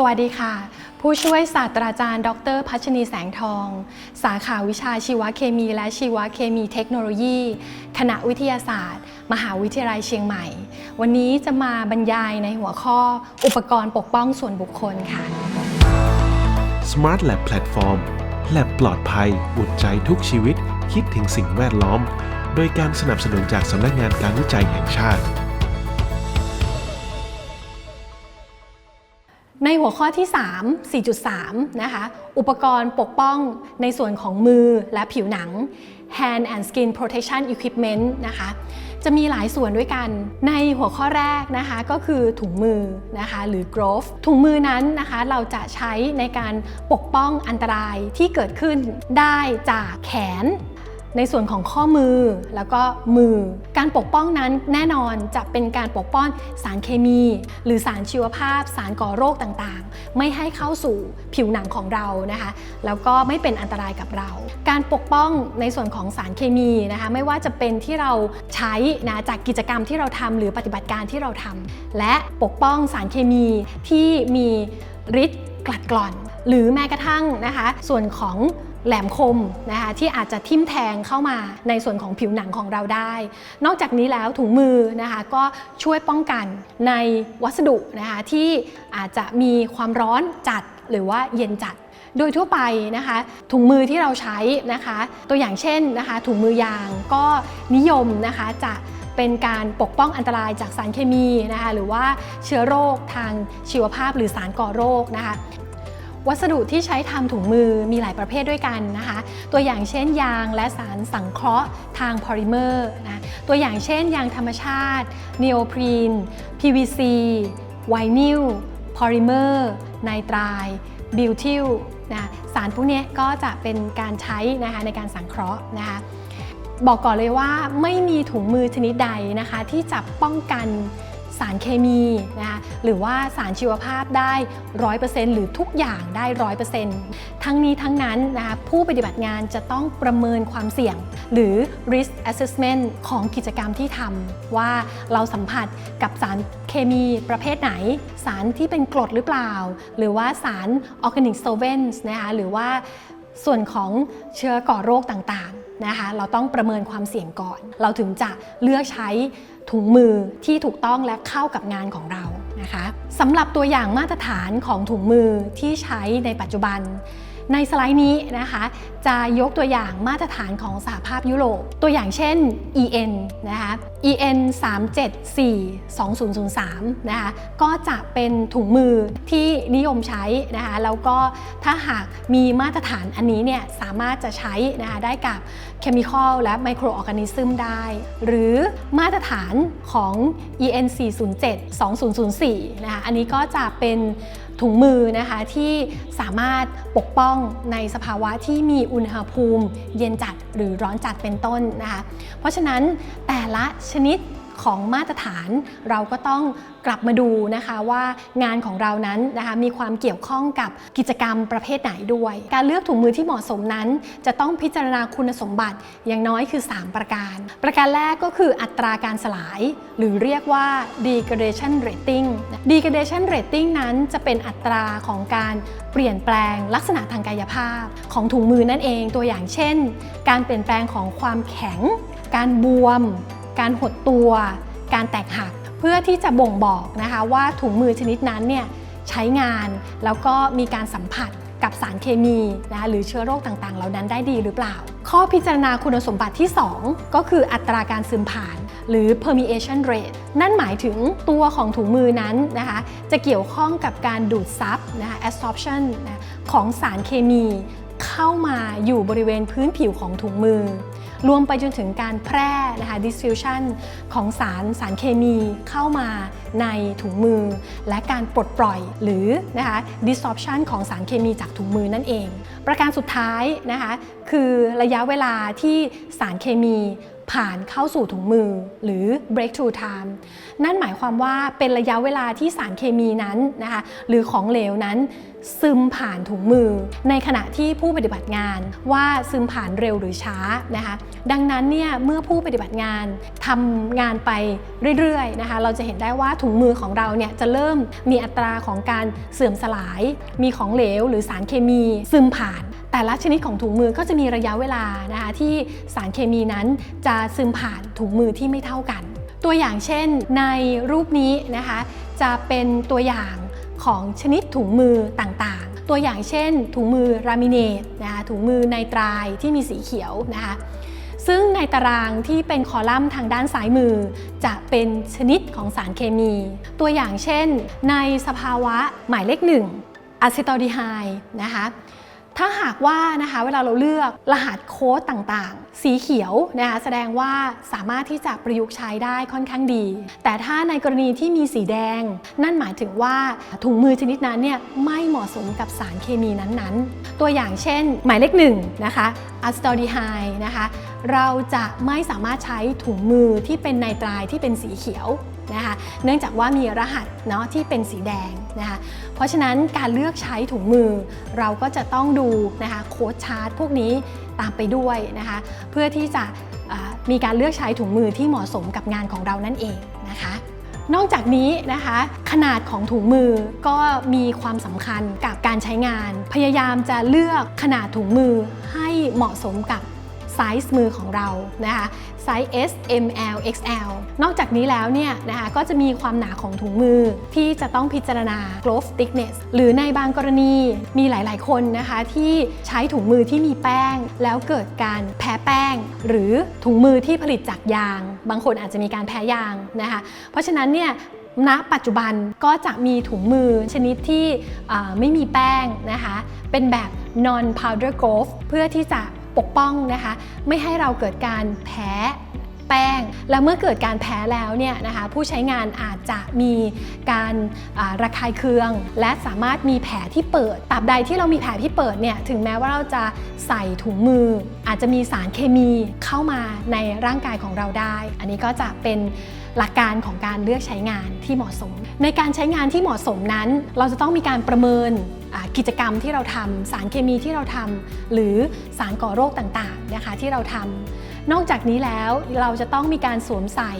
สวัสดีค่ะ ผู้ช่วยศาสตราจารย์ ดร พัชนีแสงทอง สาขาวิชาชีวเคมี และชีวเคมีเทคโนโลยี คณะวิทยาศาสตร์ มหาวิทยาลัยเชียงใหม่ วันนี้จะมาบรรยายในหัวข้อ อุปกรณ์ปกป้องส่วนบุคคลค่ะ Smart Lab Platform แลบปลอดภัย อุ่นใจทุกชีวิต คิดถึงสิ่งแวดล้อม โดยการสนับสนุนจากสำนักงานการวิจัยแห่งชาติ ในหัวข้อที่ 3 4.3 นะคะ อุปกรณ์ปกป้องในส่วนของมือและผิวหนัง Hand and Skin Protection Equipment นะคะ จะมีหลายส่วนด้วยกัน ในหัวข้อแรกนะคะก็คือถุงมือนะคะหรือ glove ถุงมือนั้นนะคะเราจะใช้ในการปกป้องอันตรายที่เกิดขึ้นได้จากแขน ในส่วนของข้อมือแล้วก็มือ การปกป้องนั้นแน่นอนจะเป็นการปกป้องสารเคมี หรือสารชีวภาพ สารก่อโรคต่างๆ ไม่ให้เข้าสู่ผิวหนังของเรานะคะ แล้วก็ไม่เป็นอันตรายกับเรา การปกป้องในส่วนของสารเคมีนะคะไม่ว่าจะเป็นที่เราใช้นะจากกิจกรรมที่เราทำหรือปฏิบัติการที่เราทำและปกป้องสารเคมีที่มีฤทธิ์กลัดกร่อน หรือแม้กระทั่งนะคะ ส่วนของ แหลมคมนะคะที่อาจจะทิ่มแทงเข้ามาในส่วนของผิวหนังของเราได้ นอกจากนี้แล้วถุงมือนะคะก็ช่วยป้องกันในวัสดุนะคะที่อาจจะมีความร้อนจัดหรือว่าเย็นจัดโดยทั่วไปนะคะถุงมือที่เราใช้นะคะ ตัวอย่างเช่นนะคะถุงมือยางก็นิยมนะคะจะเป็นการปกป้องอันตรายจากสารเคมีนะคะหรือว่าเชื้อโรคทางชีวภาพหรือสารก่อโรคนะคะ วัสดุที่ใช้ทำถุงมือมีหลายประเภทด้วยกันนะคะ ตัวอย่างเช่นยางและสารสังเคราะห์ทางพอลิเมอร์นะตัวอย่างเช่นยางธรรมชาติเนโอพรีน PVC ไวนิลพอลิเมอร์ไนตรายบิวทิลนะสารพวกนี้ก็จะเป็นการใช้นะคะในการสังเคราะห์นะคะบอกก่อนเลยว่าไม่มีถุงมือชนิดใดนะคะที่จะป้องกัน สารเคมีนะคะหรือว่าสารชีวภาพได้ 100%หรือทุกอย่างได้ 100%ทั้งนี้ทั้งนั้นนะคะผู้ปฏิบัติงานจะต้องประเมินความเสี่ยง หรือ risk assessment ของกิจกรรมที่ทำว่าเราสัมผัสกับสารเคมีประเภทไหน สารที่เป็นกรดหรือเปล่า หรือว่าสาร organic solvents นะคะหรือว่าส่วนของเชื้อก่อโรคต่างๆนะคะเราต้องประเมินความเสี่ยงก่อน เราถึงจะเลือกใช้ ถุงมือที่ถูกต้องและเข้ากับงานของเรานะคะสำหรับตัวอย่างมาตรฐานของถุงมือที่ใช้ในปัจจุบัน ในสไลด์นี้นะคะ จะยกตัวอย่างมาตรฐานของสหภาพยุโรป ตัวอย่างเช่น EN นะคะ EN 374 2003นะคะก็จะเป็นถุงมือที่นิยมใช้นะคะแล้วก็ถ้าหากมีมาตรฐานอันนี้เนี่ยสามารถจะใช้นะคะได้กับเคมีคอลและไมโครออร์แกนิซึมได้ หรือมาตรฐานของ EN 407 2004นะคะอันนี้ก็จะเป็น ถุงมือนะคะที่สามารถปกป้องในสภาวะที่มีอุณหภูมิ เย็นจัดหรือร้อนจัดเป็นต้นนะคะ เพราะฉะนั้นแต่ละชนิด ของมาตรฐาน เราก็ต้องกลับมาดูนะคะว่างานของเรานั้นนะคะมีความเกี่ยวข้องกับกิจกรรมประเภทไหนด้วย การเลือกถุงมือที่เหมาะสมนั้น จะต้องพิจารณาคุณสมบัติอย่างน้อยคือ 3 ประการ ประการแรกก็คืออัตราการสลาย หรือเรียกว่า degradation rating degradation rating นั้นจะเป็นอัตราของการเปลี่ยนแปลงลักษณะทางกายภาพ ของถุงมือนั่นเองตัวอย่างเช่น การเปลี่ยนแปลงของความแข็ง การบวม การหดตัว การแตกหัก เพื่อที่จะบ่งบอกนะคะว่าถุงมือชนิดนั้นเนี่ยใช้งานแล้วก็มีการสัมผัสกับสารเคมีนะคะหรือเชื้อโรคต่างๆ เหล่านั้นได้ดีหรือเปล่า ข้อพิจารณาคุณสมบัติที่ 2 ก็คืออัตราการซึมผ่าน หรือ permeation rate นั่นหมายถึงตัวของถุงมือนั้นนะคะจะเกี่ยวข้องกับการดูดซับนะคะ absorption นะของสารเคมี เข้ามาอยู่บริเวณพื้นผิวของถุงมือ รวมไปจนถึงการแพร่นะคะ diffusion ของสารสารเคมีเข้ามาในถุงมือ และการปลดปล่อยหรือนะคะ dissorption ของสารเคมีจากถุงมือนั่นเอง ประการสุดท้ายนะคะคือระยะเวลาที่สารเคมีผ่านเข้าสู่ถุงมือหรือ breakthrough time นั่นหมายความว่าเป็นระยะเวลาที่สารเคมีนั้นนะคะหรือของเหลวนั้น ซึมผ่านถุงมือ ในขณะที่ผู้ปฏิบัติงานว่าซึมผ่านเร็วหรือช้านะคะ ดังนั้นเนี่ยเมื่อผู้ปฏิบัติงานทำงานไปเรื่อยๆนะคะ เราจะเห็นได้ว่าถุงมือของเราเนี่ยจะเริ่มมีอัตราของการเสื่อมสลาย มีของเหลวหรือสารเคมีซึมผ่านแต่ละชนิดของถุงมือก็จะมีระยะเวลานะคะที่สารเคมีนั้นจะซึมผ่านถุงมือที่ไม่เท่ากัน ตัวอย่างเช่นในรูปนี้นะคะ จะเป็นตัวอย่าง ของชนิดถุงมือต่างๆ ตัวอย่างเช่น ถุงมือรามิเนตนะคะถุงมือไนตรายที่มีสีเขียวนะคะซึ่งในตารางที่เป็นคอลัมน์ทางด้านซ้ายมือ จะเป็นชนิดของสารเคมี ตัวอย่างเช่น ในสภาวะหมายเลขหนึ่งอะซิตอลดีไฮนะคะ ถ้าหากว่านะคะเวลาเราเลือกรหัสโค้ดต่างๆ สีเขียวนะคะแสดงว่าสามารถที่จะประยุกต์ใช้ได้ค่อนข้างดี แต่ถ้าในกรณีที่มีสีแดง นั่นหมายถึงว่าถุงมือชนิดนั้นเนี่ยไม่เหมาะสมกับสารเคมีนั้นๆ ตัวอย่างเช่น หมายเลขหนึ่งนะคะอะสตอดีไฮนะคะเราจะไม่สามารถใช้ถุงมือที่เป็นไนตรายที่เป็นสีเขียวนะคะเนื่องจากว่ามีรหัสเนาะที่เป็นสีแดงนะคะ เพราะฉะนั้นการเลือกใช้ถุงมือ เราก็จะต้องดูนะคะโค้ดชาร์ตพวกนี้ตามไปด้วยนะคะเพื่อที่จะมีการเลือกใช้ถุงมือที่เหมาะสมกับงานของเรานั่นเองนะคะนอกจากนี้นะคะขนาดของถุงมือก็มีความสำคัญกับการใช้งาน พยายามจะเลือกขนาดถุงมือให้เหมาะสมกับ ไซส์มือของเรานะคะไซส์ S M L XL นอกจากนี้แล้วเนี่ยนะคะก็จะมีความหนาของถุงมือที่จะต้องพิจารณา glove thickness หรือในบางกรณีมีหลาย ๆ คนนะคะที่ใช้ถุงมือที่มีแป้ง แล้วเกิดการแพ้แป้ง หรือถุงมือที่ผลิตจากยาง บางคนอาจจะมีการแพ้ยางนะคะเพราะฉะนั้นเนี่ยณปัจจุบันก็จะมีถุงมือชนิดที่ไม่มีแป้งนะคะ เป็นแบบ non powder glove เพื่อที่จะ ปกป้องนะคะ ไม่ให้เราเกิดการแพ้แป้ง แล้วเมื่อเกิดการแพ้แล้วเนี่ยนะคะผู้ใช้งานอาจจะมีการาระคายเคือง และสามารถมีแผลที่เปิดตราบใดที่เรามีแผลที่เปิดเนี่ยถึงแม้ว่าเราจะใส่ถุงมือ อาจจะมีสารเคมีเข้ามาในร่างกายของเราได้ อันนี้ก็จะเป็น หลักการของการเลือกใช้งานที่เหมาะสม ในการใช้งานที่เหมาะสมนั้น เราจะต้องมีการประเมินกิจกรรมที่เราทำสารเคมีที่เราทำหรือสารก่อโรคต่างๆนะคะที่เราทำนอกจากนี้แล้วเราจะต้องมีการสวมใส่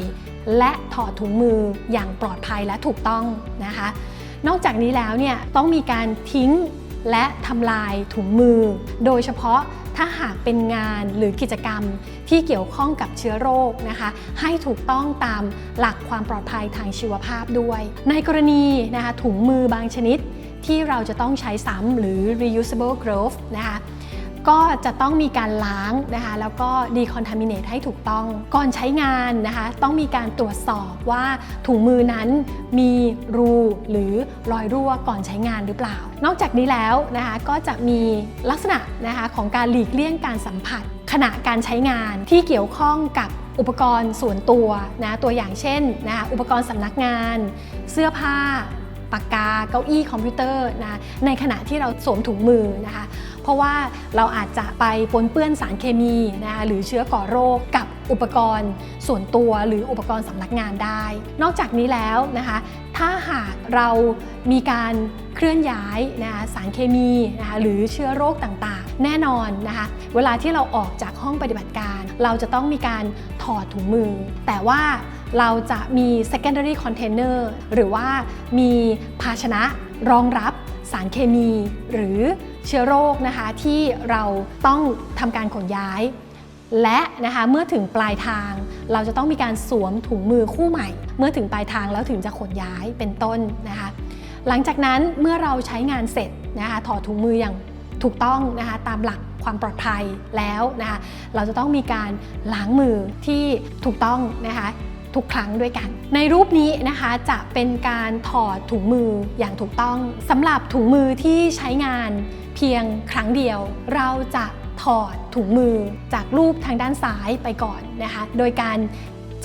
และถอดถุงมืออย่างปลอดภัยและถูกต้องนะคะ นอกจากนี้แล้วเนี่ยต้องมีการทิ้ง และทำลายถุงมือ โดยเฉพาะถ้าหากเป็นงานหรือกิจกรรมที่เกี่ยวข้องกับเชื้อโรคนะคะ ให้ถูกต้องตามหลักความปลอดภัยทางชีวภาพด้วย ในกรณีนะคะถุงมือบางชนิดที่เราจะต้องใช้ซ้ำหรือ reusable glove นะคะ ก็จะต้องมีการล้างนะคะแล้วก็ decontaminate ให้ถูกต้อง ก่อนใช้งานนะคะต้องมีการตรวจสอบว่าถุงมือนั้นมีรูหรือรอยรั่วก่อนใช้งานหรือเปล่า นอกจากนี้แล้วนะคะก็จะมีลักษณะนะคะของการหลีกเลี่ยงการสัมผัส ขณะการใช้งานที่เกี่ยวข้องกับอุปกรณ์ส่วนตัวนะตัวอย่างเช่นนะคะอุปกรณ์สำนักงาน เสื้อผ้าปากกาเก้าอี้คอมพิวเตอร์นะในขณะที่เราสวมถุงมือนะคะ ราะว่าเราอาจจะไปปนเปื้อนสารเคมีนะคะหรือเชื้อก่อโรคกับอุปกรณ์ส่วนตัวหรืออุปกรณ์สำนักงานได้ นอกจากนี้แล้วนะคะถ้าหากเรามีการเคลื่อนย้ายนะคะสารเคมีนะคะหรือเชื้อโรคต่างๆ แน่นอนนะคะเวลาที่เราออกจากห้องปฏิบัติการ เราจะต้องมีการถอดถุงมือ แต่ว่าเราจะมี secondary container หรือว่ามีภาชนะรองรับสารเคมีหรือ เชื้อโรคนะคะที่เราต้องทำการขนย้าย และนะคะเมื่อถึงปลายทาง เราจะต้องมีการสวมถุงมือคู่ใหม่ เมื่อถึงปลายทางแล้วถึงจะขนย้ายเป็นต้นนะคะหลังจากนั้นเมื่อเราใช้งานเสร็จนะคะถอดถุงมืออย่างถูกต้องนะคะตามหลักความปลอดภัยแล้วนะคะเราจะต้องมีการล้างมือที่ถูกต้องนะคะ ทุกครั้งด้วยกัน ในรูปนี้นะคะจะเป็นการถอดถุงมืออย่างถูกต้องสำหรับถุงมือที่ใช้งานเพียงครั้งเดียว เราจะถอดถุงมือจากรูปทางด้านซ้ายไปก่อนนะคะโดยการ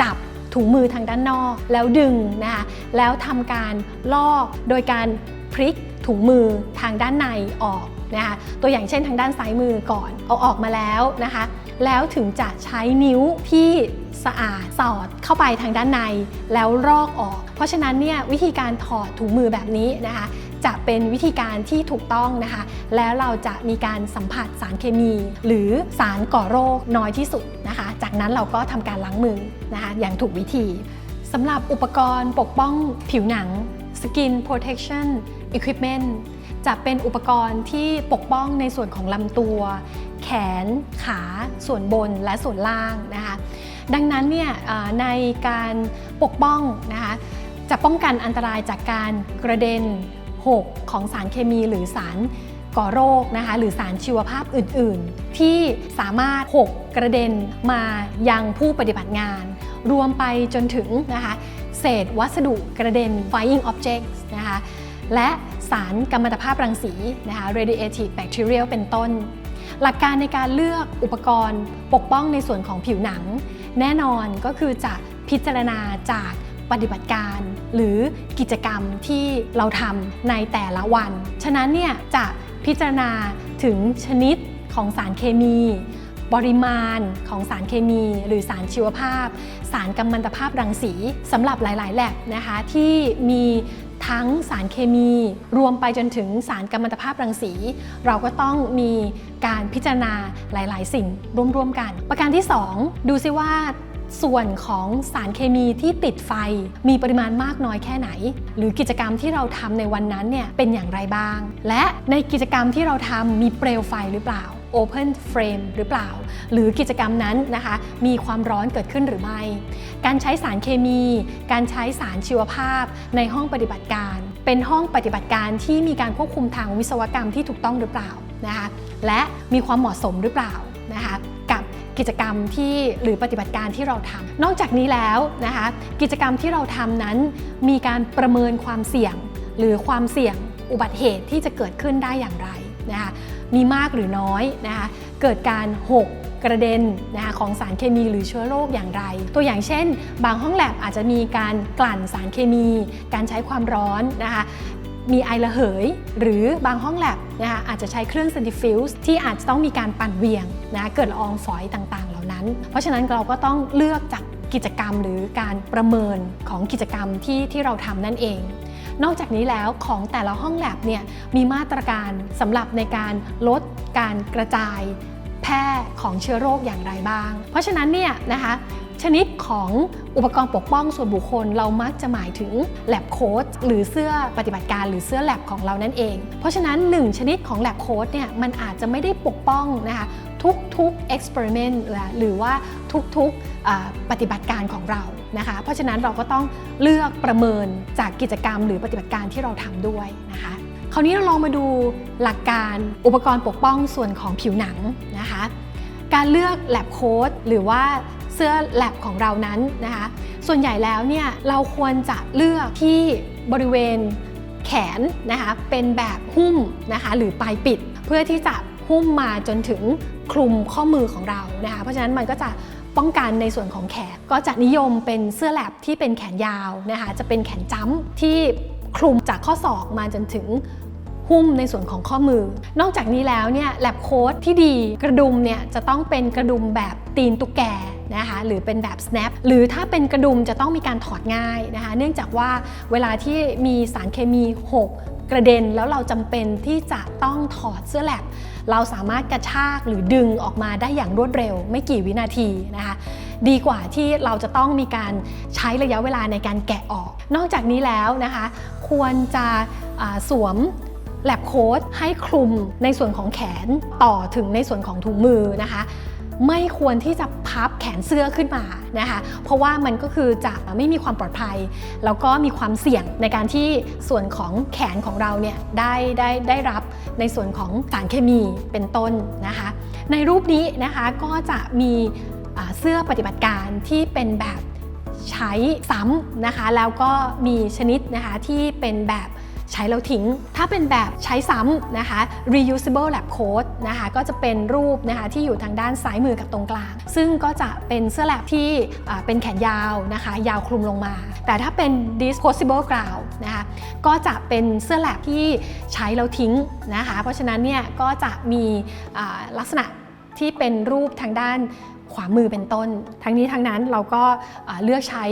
จับถุงมือทางด้านนอก แล้วดึงนะคะแล้วทำการลอกโดยการพลิกถุงมือทางด้านในออกนะคะตัวอย่างเช่นทางด้านซ้ายมือก่อนเอาออกมาแล้วนะคะ แล้วถึงจะใช้นิ้วที่สะอาดสอดเข้าไปทางด้านในแล้วลอกออก เพราะฉะนั้นเนี่ยวิธีการถอดถุงมือแบบนี้นะคะจะเป็นวิธีการที่ถูกต้องนะคะ แล้วเราจะมีการสัมผัสสารเคมี หรือสารก่อโรคน้อยที่สุดนะคะ จากนั้นเราก็ทำการล้างมือนะคะอย่างถูกวิธีสำหรับอุปกรณ์ปกป้องผิวหนัง Skin Protection Equipment จะเป็นอุปกรณ์ที่ปกป้องในส่วนของลำตัว แขนขาส่วนบนและส่วนล่างนะคะดังนั้นเนี่ยในการปกป้องนะคะจะป้องกันอันตรายจากการกระเด็นหกของสารเคมีหรือสารก่อโรคนะคะหรือสารชีวภาพอื่นๆ ที่สามารถหกกระเด็นมายังผู้ปฏิบัติงาน รวมไปจนถึงนะคะเศษวัสดุกระเด็น flying objects นะคะและสารกัมมันตภาพรังสีนะคะ radiative bacterial เป็นต้น หลักการในการเลือกอุปกรณ์ปกป้องในส่วนของผิวหนัง แน่นอนก็คือจะพิจารณาจากปฏิบัติการ หรือกิจกรรมที่เราทำในแต่ละวัน ฉะนั้นเนี่ยจะพิจารณาถึงชนิดของสารเคมี ปริมาณของสารเคมี หรือสารชีวภาพ สารกัมมันตภาพรังสีสำหรับหลาย ๆ แลบนะคะที่มี ทั้งสารเคมี รวมไปจนถึงสารกัมมันตภาพรังสี เราก็ต้องมีการพิจารณาหลาย ๆ สิ่งร่วม ๆ กัน ประการที่ 2 ดูซิว่าส่วนของสารเคมีที่ติดไฟมีปริมาณมากน้อยแค่ไหน หรือกิจกรรมที่เราทำในวันนั้นเนี่ยเป็นอย่างไรบ้าง และในกิจกรรมที่เราทำมีเปลวไฟหรือเปล่า Open Frame หรือเปล่า หรือกิจกรรมนั้นนะคะมีความร้อนเกิดขึ้นหรือไม่ การใช้สารเคมี การใช้สารชีวภาพในห้องปฏิบัติการ เป็นห้องปฏิบัติการที่มีการควบคุมทางวิศวกรรมที่ถูกต้องหรือเปล่านะคะและมีความเหมาะสมหรือเปล่านะคะกับกิจกรรมที่หรือปฏิบัติการที่เราทำนอกจากนี้แล้วนะคะกิจกรรมที่เราทำนั้น มีการประเมินความเสี่ยง หรือความเสี่ยงอุบัติเหตุที่จะเกิดขึ้นได้อย่างไรนะคะ มีมากหรือน้อยนะคะเกิดการหกกระเด็นนะคะของสารเคมีหรือเชื้อโรคอย่างไร ตัวอย่างเช่น บางห้องแลบอาจจะมีการกลั่นสารเคมี การใช้ความร้อนนะคะมีไอระเหย หรือบางห้องแลบนะคะอาจจะใช้เครื่อง centrifuge ที่อาจจะต้องมีการปั่นเวียงนะเกิดละอองฝอยต่างๆ เหล่านั้น เพราะฉะนั้นเราก็ต้องเลือกจากกิจกรรมหรือการประเมินของกิจกรรมที่ที่เราทำนั่นเอง นอกจากนี้แล้วของแต่ละห้องแลบเนี่ยมีมาตรการสำหรับในการลดการกระจายแพร่ของเชื้อโรคอย่างไรบ้าง เพราะฉะนั้นเนี่ยนะคะชนิดของอุปกรณ์ปกป้องส่วนบุคคลเรามักจะหมายถึง lab coat หรือเสื้อปฏิบัติการหรือเสื้อ lab ของเรานั่นเอง เพราะฉะนั้น 1 ชนิดของ lab coat เนี่ยมันอาจจะไม่ได้ปกป้องนะคะ ทุกๆ experiment หรือว่าทุกๆปฏิบัติการของเรานะคะ เพราะฉะนั้นเราก็ต้องเลือกประเมินจากกิจกรรมหรือปฏิบัติการที่เราทำด้วยนะคะคราวนี้เราลองมาดูหลักการอุปกรณ์ปกป้องส่วนของผิวหนังนะคะ การเลือก lab coat หรือว่าเสื้อ lab ของเรานั้นนะคะ ส่วนใหญ่แล้วเนี่ยเราควรจะเลือกที่บริเวณแขนนะคะเป็นแบบหุ้มนะคะหรือปลายปิด เพื่อที่จะ หุ้มมาจนถึงคลุมข้อมือของเรานะคะเพราะฉะนั้นมันก็จะป้องกันในส่วนของแขนก็จะนิยมเป็นเสื้อแลบที่เป็นแขนยาวนะคะจะเป็นแขนจ้ำที่คลุมจากข้อศอกมาจนถึงหุ้มในส่วนของข้อมือ นอกจากนี้แล้วเนี่ยแลบโค้ดที่ดีกระดุมเนี่ยจะต้องเป็นกระดุมแบบตีนตุ๊กแกนะคะหรือเป็นแบบ snap หรือถ้าเป็นกระดุมจะต้องมีการถอดง่ายนะคะเนื่องจากว่าเวลาที่มีสารเคมีห กระเด็นแล้วเราจำเป็นที่จะต้องถอดเสื้อแลบเราสามารถกระชากหรือดึงออกมาได้อย่างรวดเร็ว ไม่กี่วินาทีนะคะดีกว่าที่เราจะต้องมีการใช้ระยะเวลาในการแกะออก นอกจากนี้แล้วนะคะควรจะสวมแลบโค้ดให้คลุมในส่วนของแขนต่อถึงในส่วนของถุงมือนะคะ ไม่ควรที่จะพับแขนเสื้อขึ้นมานะคะ เพราะว่ามันก็คือจะไม่มีความปลอดภัย แล้วก็มีความเสี่ยงในการที่ส่วนของแขนของเราเนี่ยได้ได้ได้รับในส่วนของสารเคมีเป็นต้นนะคะ ในรูปนี้นะคะก็จะมีเสื้อปฏิบัติการที่เป็นแบบใช้ซ้ำนะคะ แล้วก็มีชนิดนะคะที่เป็นแบบ ใช้แล้วทิ้ง ถ้าเป็นแบบใช้ซ้ำนะคะ reusable lab coat นะคะก็จะเป็นรูปนะคะที่อยู่ทางด้านซ้ายมือกับตรงกลาง ซึ่งก็จะเป็นเสื้อแลบที่เป็นแขนยาวนะคะ ยาวคลุมลงมา แต่ถ้าเป็น disposable ground นะคะก็จะเป็นเสื้อแลบที่ใช้แล้วทิ้งนะคะ เพราะฉะนั้นเนี่ยก็จะมีลักษณะที่เป็นรูปทางด้านขวามือเป็นต้น ทั้งนี้ทั้งนั้นเราก็เลือกใช้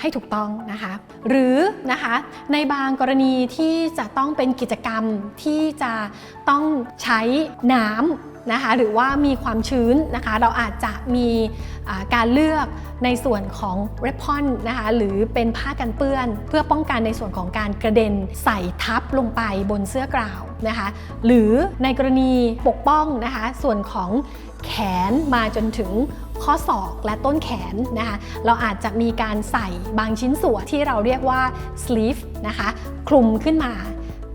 ให้ถูกต้องนะคะ หรือนะคะในบางกรณีที่จะต้องเป็นกิจกรรมที่จะต้องใช้น้ำนะคะหรือว่ามีความชื้นนะคะ เราอาจจะมีการเลือกในส่วนของเรปอนนะคะหรือเป็นผ้ากันเปื้อน เพื่อป้องกันในส่วนของการกระเด็นใส่ทับลงไปบนเสื้อกราวนะคะ หรือในกรณีปกป้องนะคะส่วนของ แขนมาจนถึงข้อศอกและต้นแขนนะคะเราอาจจะมีการใส่บางชิ้นส่วนที่เราเรียกว่า sleeve นะคะคลุมขึ้นมา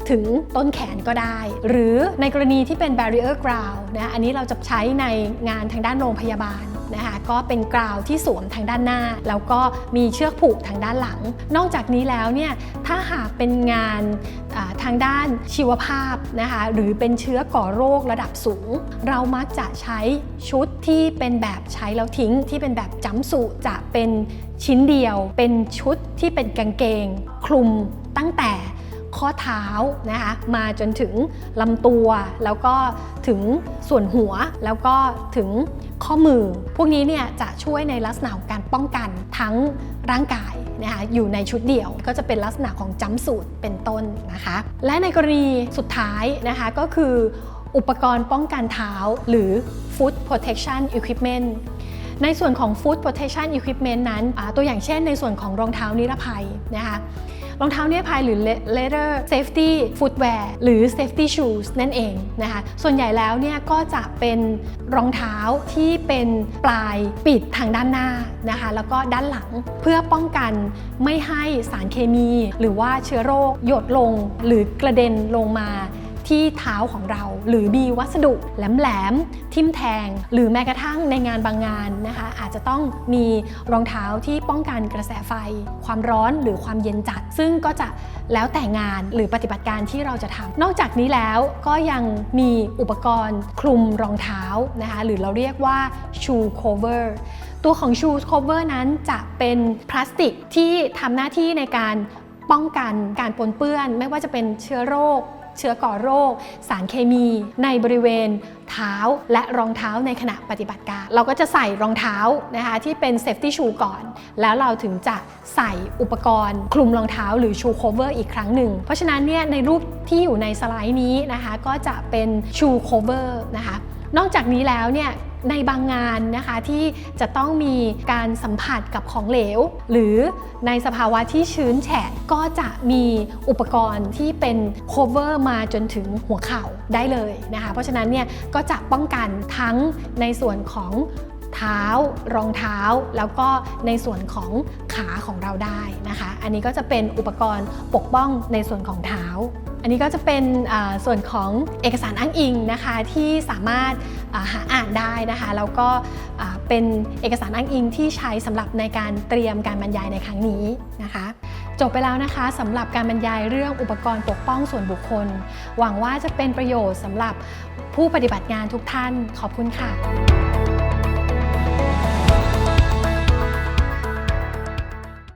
ถึงต้นแขนก็ได้ หรือในกรณีที่เป็น barrier ground นะอันนี้เราจะใช้ในงานทางด้านโรงพยาบาล นะคะก็เป็นกราวที่สวมทางด้านหน้า แล้วก็มีเชือกผูกทางด้านหลัง นอกจากนี้แล้วเนี่ยถ้าหากเป็นงานทางด้านชีวภาพนะคะหรือเป็นเชื้อก่อโรคระดับสูง เรามักจะใช้ชุดที่เป็นแบบใช้แล้วทิ้ง ที่เป็นแบบจัมสูจะเป็นชิ้นเดียว เป็นชุดที่เป็นกางเกง คลุมตั้งแต่ ข้อเท้านะคะมาจนถึงลำตัว แล้วก็ถึงส่วนหัวแล้วก็ถึงข้อมือ พวกนี้เนี่ยจะช่วยในลักษณะของการป้องกันทั้งร่างกายนะคะอยู่ในชุดเดี่ยวก็จะเป็นลักษณะของจัมสูตรเป็นต้นนะคะ และในกรณีสุดท้ายนะคะก็คืออุปกรณ์ป้องกันเท้าหรือ foot protection equipment ในส่วนของ Food Protection Equipment นั้นตัวอย่างเช่นในส่วนของรองเท้านิรภัยนะคะ รองเท้านิรภัยหรือ Leather Safety Footwear หรือ Safety Shoes นั่นเองนะคะ ส่วนใหญ่แล้วเนี่ยก็จะเป็นรองเท้าที่เป็นปลายปิดทางด้านหน้านะคะ แล้วก็ด้านหลังเพื่อป้องกันไม่ให้สารเคมี หรือว่าเชื้อโรคหยดลงหรือกระเด็นลงมา ที่เท้าของเรา หรือมีวัสดุแหลมๆทิ่มแทง หรือแม้กระทั่งในงานบางงานนะคะ อาจจะต้องมีรองเท้าที่ป้องกันกระแสไฟ ความร้อนหรือความเย็นจัด ซึ่งก็จะแล้วแต่งานหรือปฏิบัติการที่เราจะทำนอกจากนี้แล้วก็ยังมีอุปกรณ์คลุมรองเท้านะคะหรือเราเรียกว่า shoe cover ตัวของ shoe cover นั้นจะเป็นพลาสติกที่ทำหน้าที่ในการป้องกันการปนเปื้อน ไม่ว่าจะเป็นเชื้อโรค เชื้อก่อโรค สารเคมีในบริเวณเท้าและรองเท้าในขณะปฏิบัติการ เราก็จะใส่รองเท้านะคะที่เป็นเซฟตี้ชูก่อน แล้วเราถึงจะใส่อุปกรณ์ คลุมรองเท้าหรือชูโคเวอร์อีกครั้งหนึ่ง เพราะฉะนั้นเนี่ยในรูปที่อยู่ในสไลด์นี้นะคะก็จะเป็นชูโคเวอร์นะคะนอกจากนี้แล้วเนี่ย ในบางงานนะคะที่จะต้องมีการสัมผัสกับของเหลว หรือในสภาวะที่ชื้นแฉะก็จะมีอุปกรณ์ที่เป็น cover มาจนถึงหัวเข่าได้เลยนะคะ เพราะฉะนั้นเนี่ยก็จะป้องกันทั้งในส่วนของเท้ารองเท้าแล้วก็ในส่วนของขาของเราได้นะคะ อันนี้ก็จะเป็นอุปกรณ์ปกป้องในส่วนของเท้า อันนี้ก็จะเป็นส่วนของเอกสารอ้างอิงนะคะที่สามารถ หาอ่านได้นะคะ แล้วก็เป็นเอกสารอ้างอิงที่ใช้สำหรับในการเตรียมการบรรยายในครั้งนี้นะคะจบไปแล้วนะคะสำหรับการบรรยายเรื่องอุปกรณ์ปกป้องส่วนบุคคล หวังว่าจะเป็นประโยชน์สำหรับผู้ปฏิบัติงานทุกท่านขอบคุณค่ะ